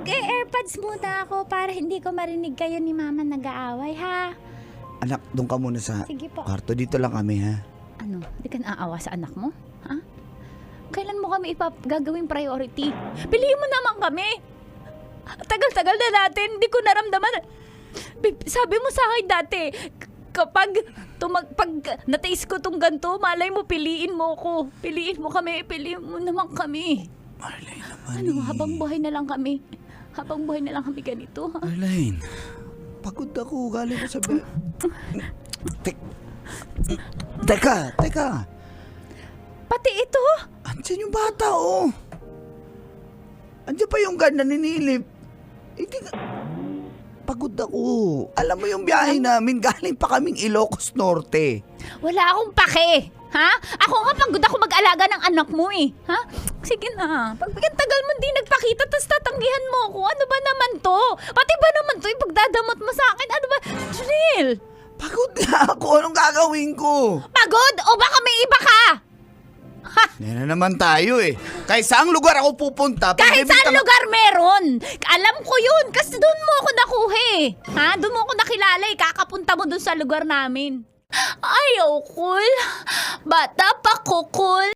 Mag-airpods muna ako para hindi ko marinig kayo ni Mama nag-aaway, ha? Anak, doon ka muna sa Sige po. kwarto. Dito lang kami, ha? Ano, di ka naawa sa anak mo? Ha? Kailan mo kami ipap gagawing priority? Piliin mo naman kami! Tagal-tagal na natin, hindi ko naramdaman. Sabi mo sa akin dati, k- kapag tumag, pag nataste ko tong ganto, malay mo, piliin mo ko. Piliin mo kami, piliin mo naman kami. Marlene naman Ano, eh. habang buhay na lang kami. Habang buhay na lang kami ganito, ha? Marlene, pagod ako. Galing ko sa... Be- Tek- teka, teka. Pati ito! Andiyan yung bata, oh. Andiyan pa yung ganda ninilip. Hindi ka... Pagod ako. Alam mo yung biyahe namin, galing pa kaming Ilocos Norte. Wala akong pake. Ha? Ako nga pagod ako mag-alaga ng anak mo eh. Ha? Sige na. Pag tagal mo di nagpakita tapos tatanggihan mo ako. Ano ba naman to? Pati ba naman to ipagdadamot mo sa akin? Ano ba? Jill! Pagod na ako. Anong gagawin ko? Pagod? O baka may iba ka? Yan na naman tayo eh. Kahit saang lugar ako pupunta. Kahit saan ang- lugar meron. Alam ko yun. Kasi doon mo ako nakuha eh. Ha? Doon mo ako nakilala eh. Kakapunta mo doon sa lugar namin. Ayaw, cool. Bata pa ko, cool.